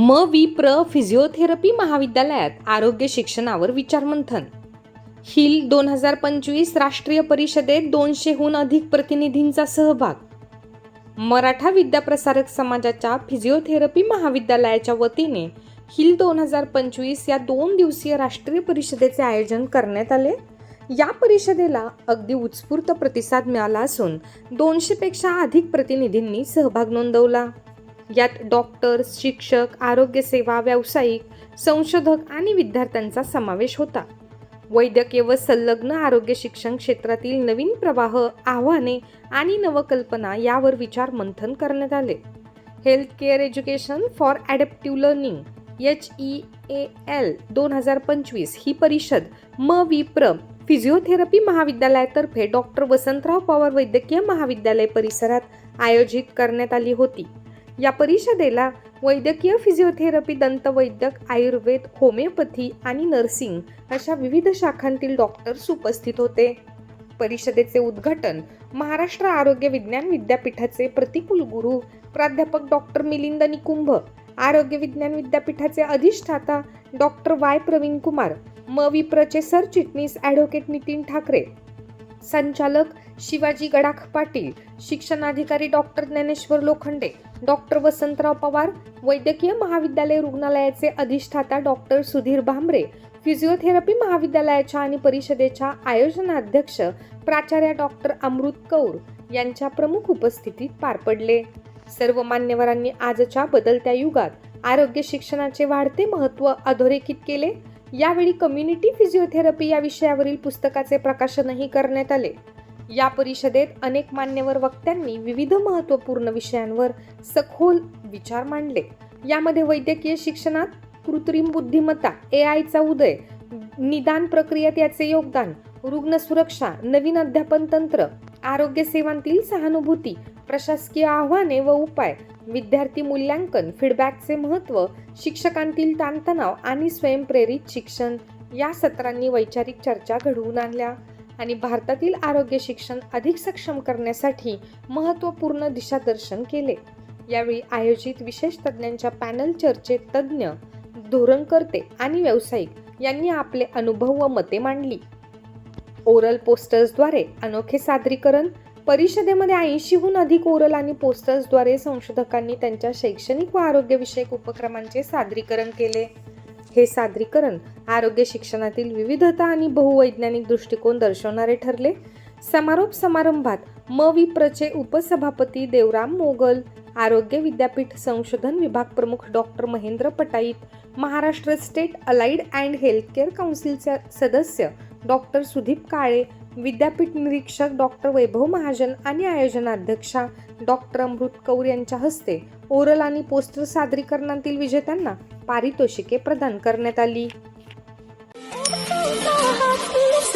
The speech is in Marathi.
म वि प्र फिजिओथेरपी महाविद्यालयात आरोग्य शिक्षणावर विचारमंथन. हिल दोन हजार पंचवीस राष्ट्रीय परिषदेत दोनशेहून अधिक प्रतिनिधींचा सहभाग. मराठा विद्याप्रसारक समाजाच्या फिजिओथेरपी महाविद्यालयाच्या वतीने हिल दोन हजार पंचवीस या दोन दिवसीय राष्ट्रीय परिषदेचे आयोजन करण्यात आले. या परिषदेला अगदी उत्स्फूर्त प्रतिसाद मिळाला असून दोनशेपेक्षा अधिक प्रतिनिधींनी सहभाग नोंदवला. यात डॉक्टर्स शिक्षक आरोग्यसेवा व्यावसायिक संशोधक आणि विद्यार्थ्यांचा समावेश होता. वैद्यकीय व संलग्न आरोग्य शिक्षण क्षेत्रातील नवीन प्रवाह आव्हाने आणि नवकल्पना यावर विचार मंथन करण्यात आले. Health care education for adaptive learning H E A L दोन हजार पंचवीस ही परिषद म विप्र फिजिओथेरपी महाविद्यालयातर्फे डॉक्टर वसंतराव पवार वैद्यकीय महाविद्यालय परिसरात आयोजित करण्यात आली होती. या परिषदेला वैद्यकीय फिजिओथेरपी दंतवैद्यक आयुर्वेद होमिओपॅथी आणि नर्सिंग अशा विविध शाखांतील डॉक्टर्स उपस्थित होते. परिषदेचे उद्घाटन महाराष्ट्र आरोग्य विज्ञान विद्यापीठाचे प्रतिकुलगुरू प्राध्यापक डॉक्टर मिलिंद निकुंभ आरोग्य विज्ञान विद्यापीठाचे अधिष्ठाता डॉक्टर वाय. प्रवीण कुमार मविप्रचे सरचिटणीस ॲडव्होकेट नितीन ठाकरे संचालक शिवाजी गडाख पाटील शिक्षणाधिकारी डॉक्टर ज्ञानेश्वर लोखंडे डॉक्टर वसंतराव पवार वैद्यकीय महाविद्यालय रुग्णालयाचे अधिष्ठाता डॉक्टर सुधीर भांबरे फिजिओथेरपी महाविद्यालयाच्या आणि परिषदेच्या आयोजनाध्यक्ष प्राचार्य डॉक्टर अमृत कौर यांच्या प्रमुख उपस्थितीत पार पडले. सर्व मान्यवरांनी आजच्या बदलत्या युगात आरोग्य शिक्षणाचे वाढते महत्त्व अधोरेखित केले. यावेळी कम्युनिटी फिजिओथेरपी या विषयावरील पुस्तकाचे प्रकाशनही करण्यात आले. या परिषदेत अनेक मान्यवर वक्त्यांनी विविध महत्त्वपूर्ण विषयांवर सखोल विचार मांडले. यामध्ये वैद्यकीय शिक्षणात कृत्रिम बुद्धिमत्ता ए आयचा उदय निदान प्रक्रियेत याचे योगदान रुग्ण सुरक्षा नवीन अध्यापन तंत्र आरोग्य सेवांतील सहानुभूती प्रशासकीय आव्हाने व उपाय विद्यार्थी मूल्यांकन फीडबॅकचे महत्त्व शिक्षकांतील ताणतणाव आणि स्वयंप्रेरित शिक्षण या सत्रांनी वैचारिक चर्चा घडवून आणल्या. आणि भारतातील आरोग्य शिक्षण अधिक सक्षम करण्यासाठी महत्त्वपूर्ण दिशादर्शन केले. यावेळी आयोजित विशेष तज्ज्ञांच्या पॅनल चर्चेत तज्ज्ञ धोरणकर्ते आणि व्यावसायिक यांनी आपले अनुभव व मते मांडली. ओरल पोस्टर्सद्वारे अनोखे सादरीकरण परिषदेमध्ये ऐंशीहून अधिक ओरल आणि पोस्टर्सद्वारे संशोधकांनी त्यांच्या शैक्षणिक व आरोग्यविषयक उपक्रमांचे सादरीकरण केले. हे सादरीकरण आरोग्य शिक्षणातील विविधता आणि बहुवैज्ञानिक दृष्टिकोन दर्शवणारे ठरले. समारोप समारंभात म विप्रचे उपसभापती देवराम मोगल आरोग्य विद्यापीठ संशोधन विभाग प्रमुख doctor Mahendra Pataite Maharashtra state allied and healthcare काउन्सिलचे सदस्य डॉक्टर सुदीप काळे विद्यापीठ निरीक्षक डॉक्टर वैभव महाजन आणि आयोजनाध्यक्षा डॉक्टर अमृत कौर यांच्या हस्ते ओरल आणि पोस्टर सादरीकरणातील विजेत्यांना पारितोषिके प्रदान करण्यात आली. My heart is